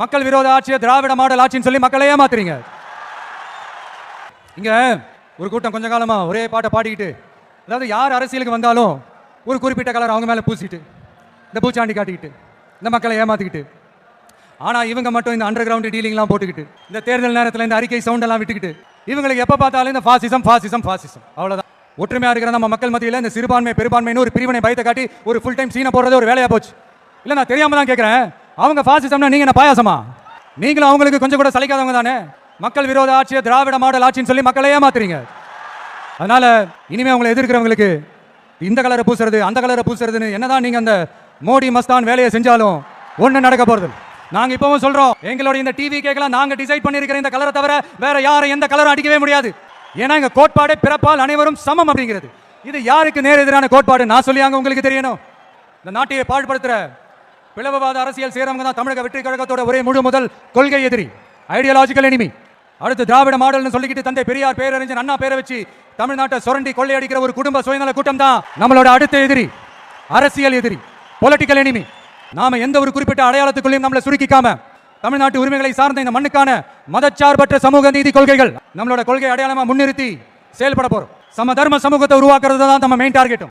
மக்கள் விரோத ஆட்சியை திராவிட மாடல் ஆட்சின்னு சொல்லி மக்களை ஏமாத்துறீங்க. இங்க ஒரு கூட்டம் கொஞ்ச காலமா ஒரே பாட்டை பாடிக்கிட்டு அதாவது யார் அரசியலுக்கு வந்தாலும் ஒரு குறிப்பிட்ட கலர் அவங்க மேலே பூசிட்டு இந்த பூச்சாண்டி காட்டிக்கிட்டு இந்த மக்களை ஏமாத்திக்கிட்டு. ஆனால் இவங்க மட்டும் இந்த அண்டர் கிரவுண்ட் டீலிங்லாம் போட்டுக்கிட்டு இந்த தேர்தல் நேரத்தில் இந்த அறிக்கை சவுண்ட் எல்லாம் விட்டுக்கிட்டு இவங்களுக்கு எப்போ பார்த்தாலும் இந்த ஃபாசிசம் ஃபாசிசம் ஃபாசிசம் அவ்வளோதான் ஒற்றுமையா இருக்கிற நம்ம மக்கள் மத்தியில் இந்த சிறுபான்மை பெரும்பான்மைன்னு ஒரு பிரிவினை பயத்தை காட்டி ஒரு ஃபுல் டைம் சீனை போடுறது ஒரு வேலையாக போச்சு. இல்லை நான் தெரியாமல் தான் கேட்குறேன் அவங்க ஃபாசிசம்னா நீங்க என்ன பாயாசமா? நீங்களும் அவங்களுக்கு கொஞ்சம் கூட சலிக்காதவங்க தானே? மக்கள் விரோத ஆட்சியை திராவிட மாடல் ஆட்சின்னு சொல்லி மக்களை ஏமாத்துறீங்க. அதனால இனிமே அவங்களை எதிர்க்கிறவங்களுக்கு இந்த கலரை பூசுறது அந்த கலரை பூசுறதுன்னு என்னதான் நீங்க அந்த மோடி மஸ்தான் வேலையை செஞ்சாலும் ஒன்று நடக்க போறது இல்ல. நாங்க இப்பவும் சொல்றோம் எங்களுடைய இந்த டிவி கேட்கலாம் நாங்க டிசைட் பண்ணிருக்கிற இந்த கலரை தவிர வேற யாரும் எந்த கலரும் அடிக்கவே முடியாது. ஏன்னா எங்க கோட்பாடே பிறப்பால் அனைவரும் சமம் அப்படிங்கிறது. இது யாருக்கு நேர் எதிரான கோட்பாடு நான் சொல்லியாங்க உங்களுக்கு தெரியணும். இந்த நாட்டையை பாடுபடுத்துகிற பிளவுவாத அரசியல் செய்கிறவங்க தான் தமிழக வெற்றி கழகத்தோட ஒரே முழு முதல் கொள்கை எதிரி. ஐடியாலஜிக்கல் எனிமி அடுத்து திராவிட மாடல்னு சொல்லிக்கிட்டு தந்தை பெரியார் பேரறிஞர் அண்ணா பேரை வச்சு தமிழ்நாட்டை சுரண்டி கொள்ளையடிக்கிற ஒரு குடும்ப சுயநல கூட்டம் தான் நம்மளோட அடுத்த எதிரி. அரசியல் எதிரி. பொலிட்டிக்கல் எனிமி நாம எந்த ஒரு குறிப்பிட்ட அடையாளத்துக்குள்ளேயும் நம்மளை சுருக்கிக்காம தமிழ்நாட்டு உரிமைகளை சார்ந்த இந்த மண்ணுக்கான மதச்சார்பற்ற சமூக நீதி கொள்கைகள் நம்மளோட கொள்கை அடையாளமா முன்னிறுத்தி செயல்பட போறோம். சம தர்ம சமூகத்தை உருவாக்குறது தான் நம்ம மெயின் டார்கெட்டும்